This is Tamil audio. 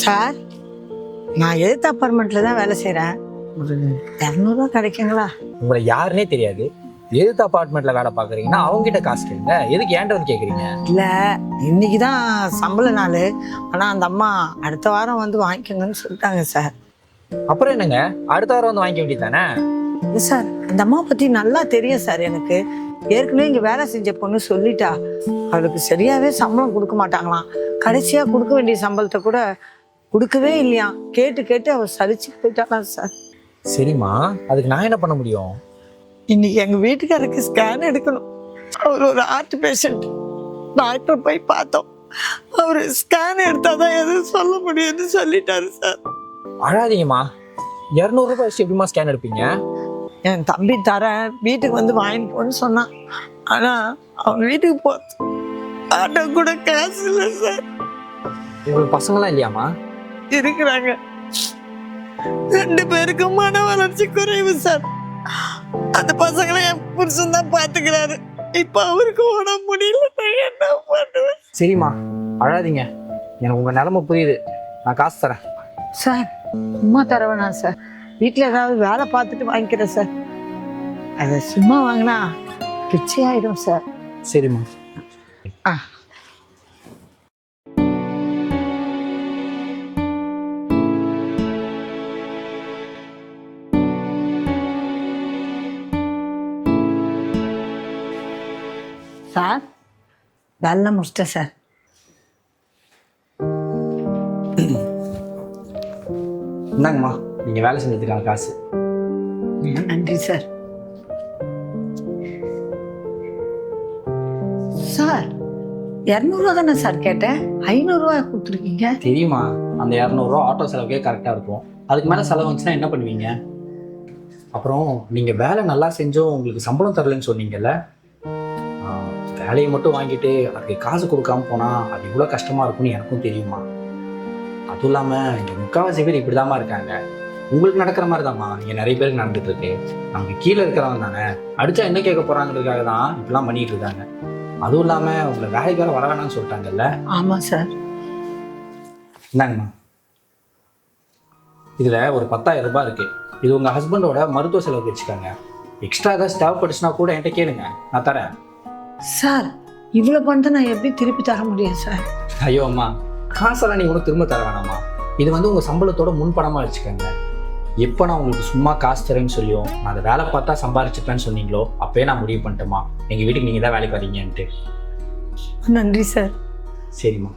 சார் நான் எதிர்த்த அப்பார்ட்மெண்ட்டில் தான் வேலை செய்கிறேன் ஒரு இரநூறுவா கிடைக்குங்களா? உங்களை யாருன்னே தெரியாது. எதிர்த்து அபார்ட்மெண்ட்ல வேலை பாக்குறீங்கன்னா அவங்க கிட்ட காசு கேளுங்க. எதுக்கு ஏன்ட்ட வந்து கேக்குறீங்க? இல்லை இன்னைக்கு தான் சம்பள நாள். ஆனால் அந்த அம்மா அடுத்த வாரம் வந்து வாங்கிக்கோங்கன்னு சொல்லிட்டாங்க சார் அப்புறம் என்னங்க? அடுத்த வாரம் வந்து வாங்கிக்க வேண்டியதானே சார் அந்த அம்மா பற்றி நல்லா தெரியும் சார் எனக்கு. ஏற்கனவே இங்கே வேலை செஞ்ச பொண்ணு சொல்லிட்டா. அவளுக்கு சரியாகவே சம்பளம் கொடுக்க மாட்டாங்களாம். கடைசியாக கொடுக்க வேண்டிய சம்பளத்தை கூட கொடுக்கவே இல்லையா? கேட்டு கேட்டு அவள் சலிச்சு போயிட்டாலாம் சார். சரிம்மா அதுக்கு நான் என்ன பண்ண முடியும்? இன்னைக்கு எங்க வீட்டுக்காரருக்கு ஸ்கேன் எடுக்கணும். அவர் ஒரு ஹார்ட் பேஷண்ட் டாக்டர் போய் பார்த்தோம். அவர் ஸ்கேன் எடுத்தாதான் எதுவும் சொல்ல முடியும்னு சொல்லிட்டாரு சார். அழாதீங்கம்மா. இரநூறுபா வச்சு எப்படிமா ஸ்கேன் எடுப்பீங்க? என் தம்பி தரேன் வீட்டுக்கு வந்து வாங்கிட்டு போன்னு சொன்னான். ஆனா அவன் வீட்டுக்கு போ ஆட்டோ கூட காசு இல்லை சார். உங்களுக்கு பசங்களாம் இல்லையாம்மா? இருக்கிறாங்க. ரெண்டு பேருக்கும் மன வளர்ச்சி குறைவு சார் அந்த பசங்களை என் புருஷன் தான் பாத்துக்கிறாரு இப்ப அவருக்கு உடம்பு முடியல நான் என்ன பண்ணுவேன்? சரிம்மா அழாதீங்க. எனக்கு உங்க நிலைமை புரியுது. நான் காசு தரேன். சார் சும்மா தர வேணாம் சார் வீட்டில் ஏதாவது வேலை பார்த்துட்டு வாங்கிக்கிறேன் சார் அதை சும்மா வாங்கினா பிச்சை ஆயிடும் சார் சரிம்மா. ஆ. சார்? வேலை முடிச்சிட்டேன் சார். இந்தாங்கம்மா நீங்க வேலை செஞ்சதுக்கான காசு. நன்றி சார். சார் இரநூறுவா தானே சார் கேட்டேன். ஐநூறுரூவா கொடுத்துருக்கீங்க. தெரியுமா அந்த இரநூறுவா ஆட்டோ செலவுக்கே கரெக்டாக இருக்கும். அதுக்கு மேலே செலவு வந்துச்சுன்னா என்ன பண்ணுவீங்க? அப்புறம் நீங்கள் வேலை நல்லா செஞ்சும் உங்களுக்கு சம்பளம் தரலன்னு சொன்னீங்கல்ல வேலையை மட்டும் வாங்கிட்டு அதுக்கு காசு கொடுக்காம போனால் அது இவ்வளோ கஷ்டமாக இருக்கும்னு எனக்கும் தெரியுமா? அதுவும் இல்லாமல் இங்கே முக்கால்வாசி பேர் இப்படி இருக்காங்க. உங்களுக்கு நடக்கிற மாதிரி தாம்மா இங்கே நிறைய பேருக்கு நடந்துட்டு இருக்கு. நமக்கு கீழே இருக்கிறவங்க தானே. அடிச்சா என்ன கேட்க போகிறாங்கிறதுக்காக தான் இப்படிலாம் பண்ணிட்டு இருக்காங்க. அதுவும் இல்லாமல் உங்களை வேலைக்கு வேற வர வேணாம்னு சொல்லிட்டாங்கல்ல? ஆமாம் சார். இந்தாங்கண்ணா இதில் ஒரு பத்தாயிரம் ரூபாய் இருக்கு. இது உங்கள் ஹஸ்பண்டோட மருத்துவ செலவுக்கு வச்சுக்கோங்க. எக்ஸ்ட்ரா ஏதாச்சும் தேவைப்பட்டுச்சுன்னா கூட என்கிட்ட கேளுங்க. நான் தரேன். சார் இவ்வளோ பணத்தை நான் எப்படி திருப்பி தர முடியும் சார்? ஐயோ அம்மா காசெல்லாம் நீங்கள் ஒன்றும் திரும்ப தர வேணாம்மா. இது வந்து உங்கள் சம்பளத்தோட முன்பணமாக வச்சுக்கோங்க. எப்போ நான் உங்களுக்கு சும்மா காசு தரேன்னு சொல்லியும் நான் அதை வேலை பார்த்தா சம்பாரிச்சுப்பேன்னு சொன்னீங்களோ அப்பயே நான் முடிவு பண்ணிட்டேம்மா. எங்கள் வீட்டுக்கு நீங்கள் தான் வேலைக்கு வரீங்கன்ட்டு. நன்றி சார். சரிம்மா.